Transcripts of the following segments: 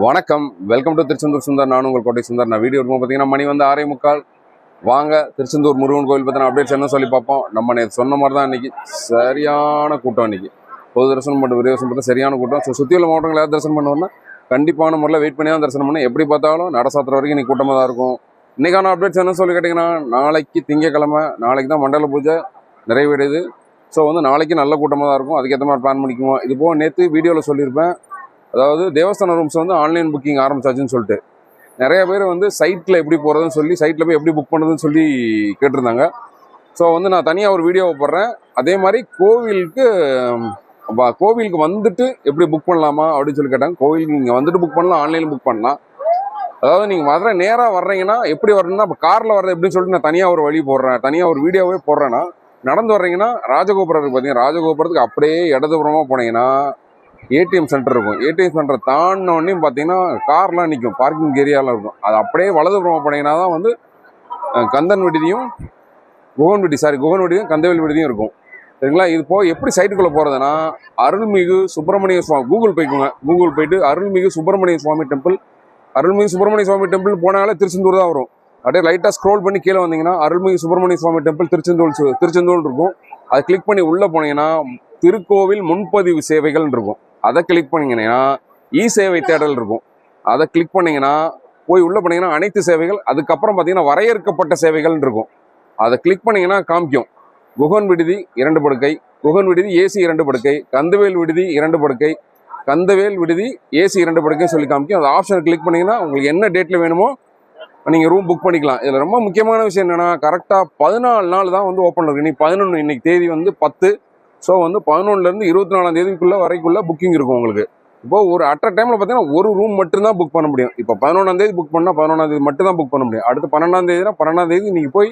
வணக்கம். Welcome to Tiruchendur Sundar. நான் உங்கள் கோட்டை சுந்தர். நான் வீடியோ இருக்கும் பார்த்தீங்கன்னா மணி வந்து ஆறே முக்கால். வாங்க திருச்செந்தூர் முருகன் கோயில் பற்றின அப்டேட்ஸ் என்ன சொல்லி பார்ப்போம். நம்ம நேற்று சொன்ன மாதிரி தான் இன்னைக்கு சரியான கூட்டம் இன்னைக்கு. பொது தரிசனம் பண்ண விரிவாசம் பார்த்தா சரியான கூட்டம். ஸோ சுற்றி உள்ள மாவட்டங்கள் ஏதாவது தரிசனம் பண்ணுவோம்னா கண்டிப்பான முறையில் வெயிட் பண்ணி தான் தரிசனம் பண்ண எப்படி பார்த்தாலும் நடசாத்திர வரைக்கும் இன்னைக்கு கூட்டமாக தான் இருக்கும். இன்றைக்கான அப்டேட்ஸ் என்ன சொல்லி கேட்டிங்கன்னா நாளைக்கு திங்கக்கிழமை நாளைக்கு தான் மண்டல பூஜை நிறைவடையுது. ஸோ வந்து நாளைக்கு நல்ல கூட்டமாக தான் இருக்கும். அதுக்கேற்ற மாதிரி பிளான் பண்ணிக்குவோம். இது போக நேற்று வீடியோவில் சொல்லியிருப்பேன். அதாவது தேவஸ்தான ரூம்ஸ் வந்து ஆன்லைன் புக்கிங் ஆரம்பிச்சாச்சுன்னு சொல்லிட்டு. நிறைய பேர் வந்து சைட்டில் எப்படி போகிறதுன்னு சொல்லி சைட்டில் போய் எப்படி புக் பண்ணுறதுன்னு சொல்லி கேட்டிருந்தாங்க. ஸோ வந்து நான் தனியாக ஒரு வீடியோவை போடுறேன். அதே மாதிரி கோவிலுக்கு கோவிலுக்கு வந்துட்டு எப்படி புக் பண்ணலாமா அப்படின்னு சொல்லி கேட்டாங்க. கோவிலுக்கு நீங்கள் வந்துட்டு புக் பண்ணலாம் ஆன்லைனில் புக் பண்ணலாம். அதாவது நீங்கள் மதுரை நேராக வர்றீங்கன்னா எப்படி வரணும்னா இப்போ காரில் வர்றது எப்படின்னு சொல்லிட்டு நான் தனியாக ஒரு வழி போடுறேன். தனியாக ஒரு வீடியோவே போடுறேன்னா நடந்து வர்றீங்கன்னா ராஜகோபுரம் இருக்குது பார்த்தீங்கன்னா ராஜகோபுரத்துக்கு அப்படியே இடதுபுறமாக போனீங்கன்னா ஏடிஎம் சென்டர் இருக்கும். ஏடிஎம் சென்டர் தாண்டினோடனே பார்த்தீங்கன்னா கார்லாம் நிற்கும் பார்க்கிங் ஏரியாலாம் இருக்கும். அது அப்படியே வலதுபுறமாக போனீங்கன்னா தான் வந்து கந்தன் விடுதியும் குகன் விடுதி சாரி குகன் விடுதியும் கந்தவேல் விடுதியும் இருக்கும். சரிங்களா? இது போக எப்படி சைட்டுக்குள்ளே போகிறதுனா அருள்மிகு சுப்பிரமணிய சுவாமி கூகுள் போய்க்குங்க. கூகுள் போயிட்டு அருள்மிகு சுப்பிரமணிய சுவாமி டெம்பிள். அருள்மிகு சுப்பிரமணிய சுவாமி டெம்பிள் போனாலே திருச்செந்தூர் தான் வரும். அப்படியே லைட்டாக ஸ்க்ரோல் பண்ணி கீழே வந்தீங்கன்னா அருள்மிகு சுப்பிரமணிய சுவாமி டெம்பிள் திருச்செந்தூர் திருச்செந்தூர் இருக்கும். அதை கிளிக் பண்ணி உள்ளே போனீங்கன்னா திருக்கோவில் முன்பதிவு சேவைகள்னு இருக்கும். அதை கிளிக் பண்ணீங்கன்னா இ சேவை தேடல் இருக்கும். அதை கிளிக் பண்ணீங்கன்னா போய் உள்ளே பண்ணிங்கன்னா அனைத்து சேவைகள் அதுக்கப்புறம் பார்த்தீங்கன்னா வரையறுக்கப்பட்ட சேவைகள் இருக்கும். அதை கிளிக் பண்ணிங்கன்னா காமிக்கும். குகன் விடுதி இரண்டு படுக்கை குகன் விடுதி ஏசி இரண்டு படுக்கை கந்தவேல் விடுதி இரண்டு படுக்கை கந்தவேல் விடுதி ஏசி இரண்டு படுக்கைன்னு சொல்லி காமிக்கும். அந்த ஆப்ஷனை கிளிக் பண்ணிங்கன்னா உங்களுக்கு என்ன டேட்டில் வேணுமோ நீங்கள் ரூம் புக் பண்ணிக்கலாம். இதில் ரொம்ப முக்கியமான விஷயம் என்னென்னா கரெக்டாக பதினாலு நாள் தான் வந்து ஓப்பன் இருக்குது இன்னைக்கு பதினொன்று இன்னைக்கு தேதி வந்து பத்து ஸோ வந்து பதினொன்றுலேருந்து இருபத்தி நாலாம் தேதிக்குள்ள வரைக்குள்ள புக்கிங் இருக்கும் உங்களுக்கு. இப்போ ஒரு அட் டைமில் பார்த்தீங்கன்னா ஒரு ரூம் மட்டும்தான் புக் பண்ண முடியும். இப்போ பதினொன்றாம் தேதி புக் பண்ணால் பதினொன்றாம் தேதி மட்டும் தான் புக் பண்ண முடியும். அடுத்து பன்னெண்டாம் தேதினா பன்னெண்டாம் தேதி நீங்கள் போய்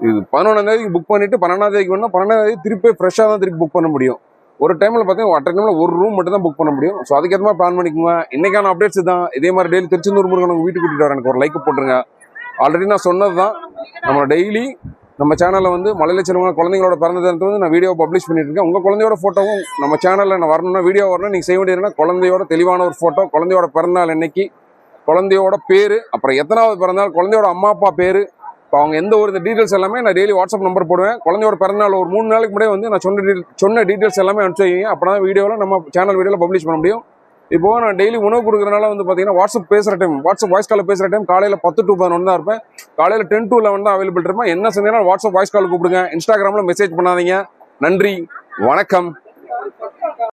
இது பதினொன்றாம் தேதிக்கு புக் பண்ணிட்டு பன்னெண்டாம் தேதிக்கு வேணால் பன்னெண்டாம் தேதி திருப்பி ஃப்ரெஷ்ஷாக தான் திருப்பி புக் பண்ண முடியும். ஒரு டைமில் பார்த்தீங்கன்னா அட் டைமில் ஒரு ரூம் மட்டும் தான் புக் பண்ண முடியும். ஸோ அதுக்கேற்ற மாதிரி பிளான் பண்ணிக்கோங்க. இன்னைக்கான அப்டேட்ஸ் தான் இதே மாதிரி டெய்லி திருச்செந்தூர் முருகன் உங்கள் வீட்டுக்கு கூட்டிட்டு வரேன். எனக்கு ஒரு லைக் போட்டுருங்க. ஆல்ரெடி நான் சொன்னது தான் நம்ம டெய்லி நம்ம சேனலில் வந்து மலையில செல்வங்க குழந்தைங்களோட தினத்தை வந்து நான் வீடியோ பப்ளிஷ் பண்ணிட்டு இருக்கேன் உங்கள் குழந்தையோட ஃபோட்டோவும் நம்ம சேனலில் நான் வரணும்னா வீடியோ வரணும் நீங்கள் செய்ய வேண்டியதுன்னா குழந்தையோட தெளிவான ஒரு ஃபோட்டோ குழந்தையோட பிறந்தநாள் என்னைக்கு குழந்தையோட பேர் அப்புறம் எத்தனாவது பிறந்தநாள் குழந்தையோட அம்மா அப்பா பேர் இப்போ அவங்க எந்த ஒரு இந்த டீட்டெயில்ஸ் எல்லாமே நான் டெய்லி வாட்ஸ்அப் நம்பர் போடுவேன். குழந்தையோட பிறந்தநாள் ஒரு மூணு நாளைக்கு முன்னாடியே வந்து நான் சொன்ன சொன்ன டீட்டெயில்ஸ் எல்லாமே அனுப்பிச்சு வைங்க. அப்போ தான் வீடியோவில் நம்ம சேனல் வீடியோவில் பப்ளிஷ் பண்ண முடியும். இப்போ நான் டெய்லி உணவு கொடுக்குறனால வந்து பார்த்தீங்கன்னா வாட்ஸ்அப் பேசுகிற டைம் வாட்ஸ்அப் வாய்ஸ் கால் பேசுகிற டைம் காலையில் பத்து டு பதினொன்று தான் இருப்பேன். காலையில் டென் டு லெவன் தான் அவைலபிள் இருப்பேன். என்ன செஞ்சாலும் வாட்ஸ்அப் வாய்ஸ் கால் கூப்பிடுங்க. இன்ஸ்டாகிராமில் மெசேஜ் பண்ணாதீங்க. நன்றி. வணக்கம்.